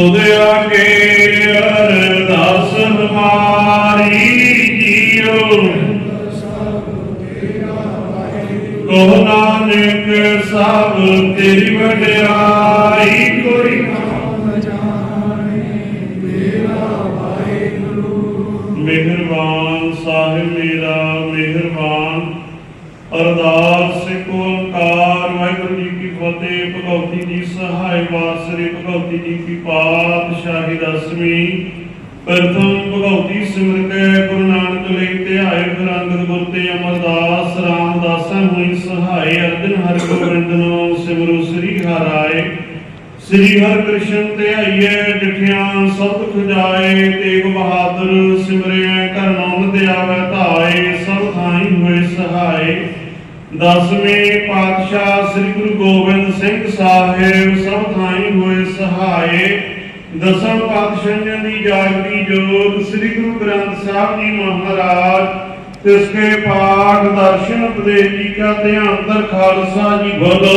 ਤੁਧ ਆਗੇ ਅਰਦਾਸ ਹਮਾਰੀ ਜੀਓ ਕੋ ਨਾਨਕ ਸਭ ਤੇਰੀ ਵਡਿਆਈ ਕੋਈ। ਮਿਹਰਬਾਨ ਸਾਹਿਬ ਮੇਰਾ ਮਿਹਰਬਾਨ। ਅਰਦਾਸ ਜੀ ਕੀ ਫਤਿਹ ਸਹਾਇ ਵਾਸਰੇ ਭਗਵਤੀ ਜੀ ਕੀ ਪਾਤਸ਼ਾਹੀ ਦਸਵੀਂ। ਪ੍ਰਥਮ ਭਗਵਤੀ ਸਿਮਰ ਗੁਰੂ ਨਾਨਕ ਲਈ ਧਿਆਏ ਫਿਰ ਗੁਰ ਤੇ ਅਮਰਦਾਸ ਰਾਮਦਾਸਾਂ ਹੋਈ ਸਹਾਇ ਅਰਜਨ ਹਰਿ ਗੋਬਿੰਦ ਨੂੰ ਸ੍ਰੀ ਹਰਾਏ ਸ੍ਰੀ ਹਰਿ ਕ੍ਰਿਸ਼ਨ ਤੇ ਆਈਏ ਸਭ ਖਜਾਏ ਤੇਗ ਬਹਾਦਰ ਸਿਮਰਿਆ ਦਸਵੇਂ ਪਾਤਸ਼ਾਹ ਸ੍ਰੀ ਗੁਰੂ ਗੋਬਿੰਦ ਸਿੰਘ ਸਾਹਿਬ ਸਭ ਥਾਈ ਹੋਏ ਸਹਾਏ। ਦਸਮ ਪਾਤਸ਼ਾਹਾਂ ਦੀ ਜਾਗਦੀ ਜੋਤ ਸ੍ਰੀ ਗੁਰੂ ਗ੍ਰੰਥ ਸਾਹਿਬ ਜੀ ਮਹਾਰਾਜ। ਤਿਸ ਪਾਠ ਦਰਸ਼ਨ ਉਪਦੇਸ਼ ਜੀ ਕਾ ਧਿਆਨ ਦਰ ਖਾਲਸਾ ਜੀ ਬੋਲੋ।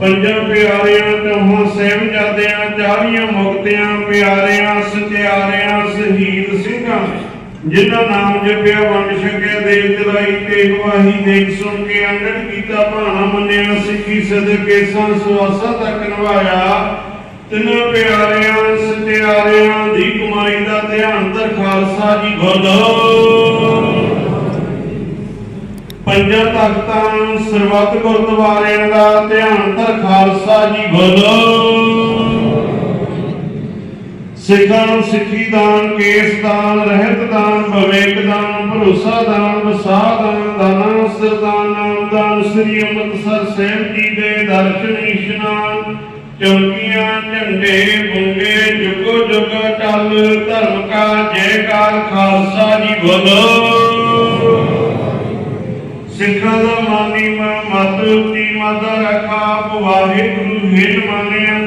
ਪੰਜਾਂ ਪਿਆਰਿਆਂ ਤਹਾਂ ਸਹਿਬ ਜਾਂਦਿਆਂ ਚਾਰੀਆਂ ਮੁਕਤਿਆਂ, ਪਿਆਰਿਆਂ ਸਤਿਆਰਿਆਂ ਸ਼ਹੀਦ ਸਿੰਘਾਂ ਜਿਨ੍ਹਾਂ ਨਾਮ ਜਪਿਆ ਵੰਡ ਛਕਿਆ ਦੇਵ ਚਲਾਈ ਤੇ ਗਵਾਹੀ ਦੇਖ ਸੁਣ ਕੇ ਅੰਗੜ ਕੀਤਾ ਭਾਣਾ ਮੰਨਿਆ, ਸਿੱਖੀ ਸਦਕੇ ਸੰਗ ਸੁਆਸਾ ਤੱਕ ਨਿਭਾਇਆ। ਤਿੰਨਾਂ ਪਿਆਰਿਆਂ, ਸਤਿਆਰਿਆਂ ਦੀ ਕਮਾਈ ਦਾ ਧਿਆਨ ਦਰ ਖਾਲਸਾ ਜੀ ਗੁਰਦੋ ਪੰਜਾਂ ਤਖਤਾਂ, ਸਰਬੱਤ ਗੁਰਦੁਆਰਿਆਂ ਦਾ ਧਿਆਨ ਧਰ ਖਾਲਸਾ ਜੀ ਬੋਲੋ ਸਿੱਖਾਂ ਨੂੰ ਸਿੱਖੀ ਦਾਨ, ਕੇਸ ਦਾਨ, ਰਹਿਤ ਦਾਨ, ਵਿਵੇਕ ਦਾਨ, ਭਰੋਸਾ ਦਾਨ, ਵਸਾਹ ਦਾਨ, ਦਾਨਾ ਸਰਦਾਨ ਨਾਮ ਦਾਨ, ਸ੍ਰੀ ਅੰਮ੍ਰਿਤਸਰ ਸਾਹਿਬ ਜੀ ਦੇ ਦਰਸ਼ਨ, ਇਸ਼ਨਾਨ, ਚੌਕੀਆਂ, ਝੰਡੇ, ਬੁੰਗੇ, ਜੁਗੋ ਜੁਗ ਟਲ ਧਰਮ ਕਾ ਜੈਕਾਰ, ਖਾਲਸਾ ਜੀ ਬੋਲੋ। ਸਿੱਖਾਂ ਦਾ ਮਾਨੀ ਮੈਂ ਮਤ ਉਤੀ ਮਾਤਾ ਰਖਾ ਵਾਹਿਗੁਰੂ ਹਿਲ ਮਾਨਿਆਂ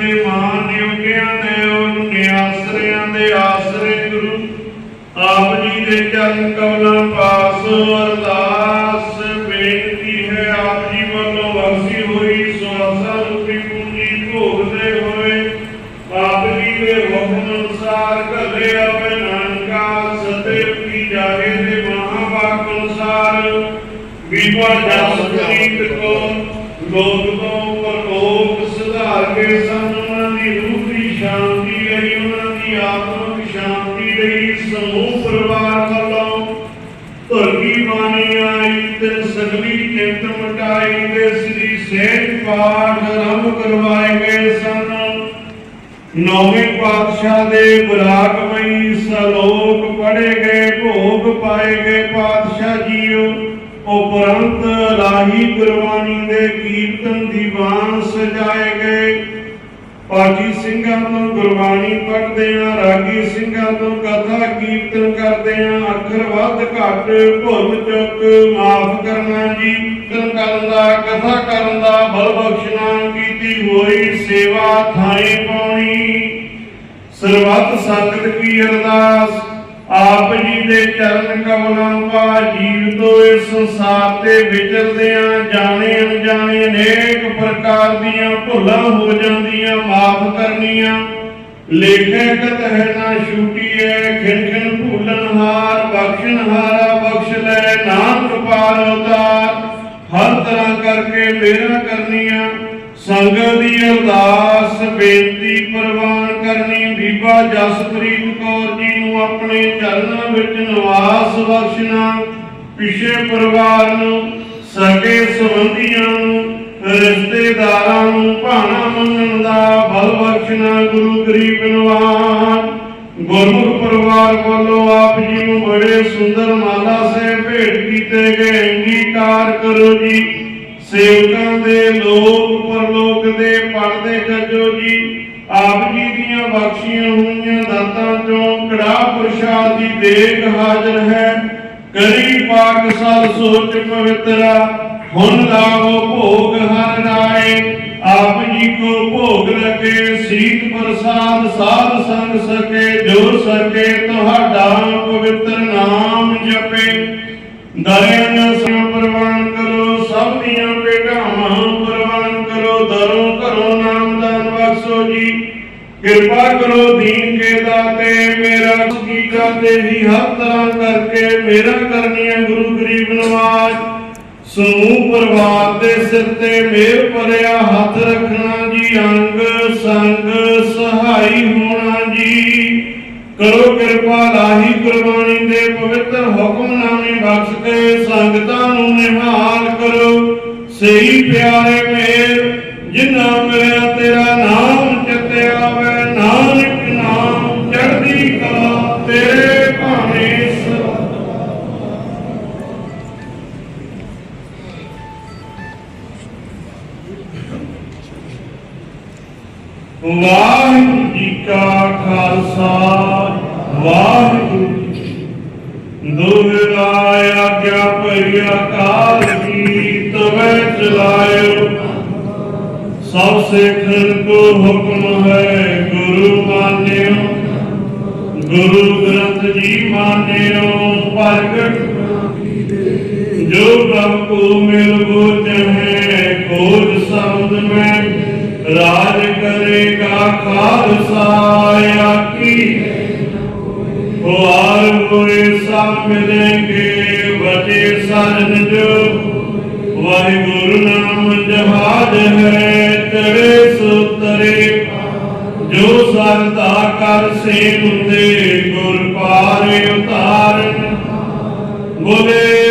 ਦੇ ਚਰਨ ਕਮਲਾਂ ਪਾਸ, ਅਰਦਾਸ ਬੇਨਤੀ ਹੈ ਆਪ ਜੀ ਵੱਲੋਂ ਵਰਸੀ ਹੋਈ ਸਵਾਸਾ ਰੂਪੀ ਪੂੰਜੀ ਭੋਗਦੇ ਹੋਏ। ਆਪ ਜੀ ਦੇ ਹੁਕਮ ਅਨੁਸਾਰ ਘੱਲੇ ਆਵੇ ਨਾਨਕਾ ਸਤੇ ਕੀ ਜਾਗੇ ਦੇ ਮਹਾਵਾਕ ਅਨੁਸਾਰ। ਵਿਵਾ ਜਸ ਪ੍ਰੀਤ ਕੋ ਲੋਕ ਤੋਂ ਪਰਲੋਕ ਸੁਧਾਰ ਕੇ ਸਾਨੂੰ ਦੀ ਰੂਹ ਦੀ ਸ਼ਾਂਤੀ ਲਈ ਸਮੂਹ ਪਰਿਵਾਰ ਵੱਲੋਂ ਧਰਤੀ ਬਾਣੀ ਆਈ ਤੇ ਸਗਲੀ ਚਿੰਤ ਮਟਾਈ ਤੇ ਸ੍ਰੀ ਸੇਠ ਪਾਠ ਆਰੰਭ ਕਰਵਾਏ ਗਏ ਸਨ। ਨੌਵੇਂ ਪਾਤਸ਼ਾਹ ਦੇ ਬਰਾਗਮਈ ਸਲੋਕ ਪੜੇ ਗਏ, ਭੋਗ ਪਾਏ ਗਏ ਪਾਤਸ਼ਾਹ ਜੀਓ। ਉਪਰੰਤ ਲਾਹੀ ਗੁਰਬਾਣੀ ਦੇ ਕੀਰਤਨ ਦੀਵਾਨ ਸਜਾਏ ਗਏ ਪਾਜੀ ਸਿੰਘਾਂ ਤੋਂ ਗੁਰਬਾਣੀ ਪੜ੍ਹਦੇ ਆ ਰਾਗੀ ਸਿੰਘਾਂ ਤੋਂ ਕਥਾ ਕੀਰਤਨ ਕਰਦੇ ਆ ਅੱਖਰ ਵੱਧ ਘੱਟ, ਭੁੱਲ ਚੁੱਕ ਮਾਫ ਕਰਨਾ ਜੀ। ਕੀਰਤਨ ਕਰਨ ਦਾ ਕਥਾ ਕਰਨ ਦਾ ਬਲ ਬਖਸ਼ਣਾ, ਕੀਤੀ ਹੋਈ ਸੇਵਾ ਥਾਏ ਪਾਉਣੀ। ਸਰਬੱਤ ਸੰਗਤ ਕੀ ਅਰਦਾਸ ਆਪ ਜੀ ਦੇ ਚਰਨ ਕਮਲਾਂ ਪਾ ਜੀਵ ਤੋਂ ਇਸ ਸੰਸਾਰ ਤੇ ਵਿਚਰਦਿਆਂ ਜਾਣੇ ਅਣਜਾਣੇ ਅਨੇਕ ਪ੍ਰਕਾਰ ਦੀਆਂ ਭੁੱਲਾਂ ਹੋ ਜਾਂਦੀਆਂ, ਮਾਫ ਕਰਨੀਆਂ। ਲੇਖੇ ਕਤ ਹੈ ਨਾ ਛੂਟੀਏ ਖਿਣ ਖਿਣ ਹਾਰ, ਬਖਸ਼ਣ ਹਾਰਾ ਬਖਸ਼ ਲੈ, ਨਾਮ ਕਪਾਲ ਉਤਾਰ। ਹਰ ਤਰ੍ਹਾਂ ਕਰਕੇ ਮੇਰਾ ਕਰਨੀਆਂ ਸੰਗਤ ਦੀ ਅਰਦਾਸ, ਬੇਨਤੀ ਪ੍ਰਵਾਨ ਕਰਨੀ, ਬੀਬਾ ਜਸਪ੍ਰੀਤ ਕੌਰ ਜੀ ਆਪਣੇ ਚਰਨਾਂ ਵਿੱਚ ਨਿਵਾਸ ਬਖਸ਼ਣਾ, ਪਿਛੇ ਪਰਿਵਾਰ ਨੂੰ ਸਕੇ ਸੰਬੰਧੀਆਂ ਨੂੰ, ਰਿਸ਼ਤੇਦਾਰਾਂ ਨੂੰ ਭਾਣਾ ਮੰਨਣ ਦਾ ਬਲ ਬਖਸ਼ਣਾ ਗੁਰੂ ਗਰੀਬ ਨਿਵਾਨ। ਗੁਰਮੁਖ ਪਰਿਵਾਰ ਵੱਲੋਂ ਆਪ ਜੀ ਨੂੰ ਬੜੇ ਸੁੰਦਰ ਮਾਲਾ ਸੇ ਭੇਟ ਕੀਤੇ ਗਏ, ਅੰਗੀਕਾਰ ਕਰੋ ਜੀ। ਸੇਵਕਾਂ ਦੇ ਲੋਕ, ਪਰਲੋਕ ਦੇ ਪਰਦੇ ਗੱਜੋ ਜੀ। ਆਪ ਜੀ ਦੀਆਂ ਬਖਸ਼ੀਆਂ ਹੋਈਆਂ ਦਾਤਾਂ ਚੋਂ ਕੜਾ ਪ੍ਰਸ਼ਾਦ ਦੀ ਦੇਗ ਹਾਜ਼ਰ ਹੈ। ਕਰੀ ਪਾਕ ਸਭ ਸੋਚ ਪਵਿੱਤਰਾ, ਹੁਣ ਲਾਵੋ ਭੋਗ ਹਰ ਰਾਏ। ਆਪ ਜੀ ਕੋ ਭੋਗ ਲਗੇ, ਸੀਤ ਪ੍ਰਸਾਦ ਸਾਧ ਸੰਗ ਸਕੇ, ਜੋ ਸਕੇ ਤੁਹਾਡਾ ਪਵਿੱਤਰ ਨਾਮ ਜਪੇ। ਦਇਨ ਸਿਉ ਪ੍ਰਵਾਨ ਕਰੋ, ਸਭ ਦੀਆਂ ਕਿਰਪਾ ਕਰੋ ਦੀਨ ਕੇ ਦਾਤੇ ਮੇਰਾ ਕੀਕਾ ਤੇ ਹੀ ਕਰਕੇ ਮੇਰਾ ਕਰਨੀਆਂ ਗੁਰੂ ਗਰੀਬ ਨਵਾਜ। ਸਮੂਹ ਪਰਿਵਾਰ ਦੇ ਸਿਰ ਤੇ ਮੇਰ ਭਰਿਆ ਹੱਥ ਰੱਖਣਾ ਜੀ, ਅੰਗ ਸੰਗ ਸਹਾਈ ਹੋਣਾ ਜੀ। ਕਰੋ ਕਿਰਪਾ ਲਾਹੀ ਗੁਰਬਾਣੀ ਦੇ ਪਵਿੱਤਰ ਹੁਕਮਨਾਮੇ ਬਖਸ਼ ਕੇ ਸੰਗਤਾਂ ਨੂੰ ਨਿਹਾਲ ਕਰੋ। ਸਹੀ ਪਿਆਰੇ ਖਾਲਸਾ, ਵਾਹਿਗੁਰੂ। ਜੀ ਆਗਿਆ ਭਈਆ ਕਾਲ ਕੀ ਤਵੇ ਚਲਾਇਓ ਸਭ ਸਿੱਖਨ ਕੋ ਹੁਕਮ ਹੈ, ਗੁਰੂ ਮਾਨਿਓ। ਗੁਰੂ ਗ੍ਰੰਥ ਜੀ ਮਾਨਿਓ, ਪ੍ਰਗਟ। ਜੋ ਪ੍ਰਭ ਕੋ ਮਿਲ ਬੋਝ ਹੈ ਖੋਜ ਸਮਝ ਮੈਂ ਰਾਜ ਕਰੇਗਾ ਖਾਲਸਾ ਆਕੀ ਹੁਆਰ ਹੋਏ ਸਭ ਮਿਲੇਂਗੇ ਵਜੇ ਸਰਨ ਜੋ ਵਾਹਿਗੁਰੂ ਨਾਮ ਜਹਾਜ ਹੈ ਤੇਰੇ ਸੁਤਰੇ ਜੋ ਸਰਦਾ ਕਰ ਸੇ ਹੁੰਦੇ, ਗੁਰ ਪਾਰੇ ਉਤਾਰਨ। ਬੋਲੇ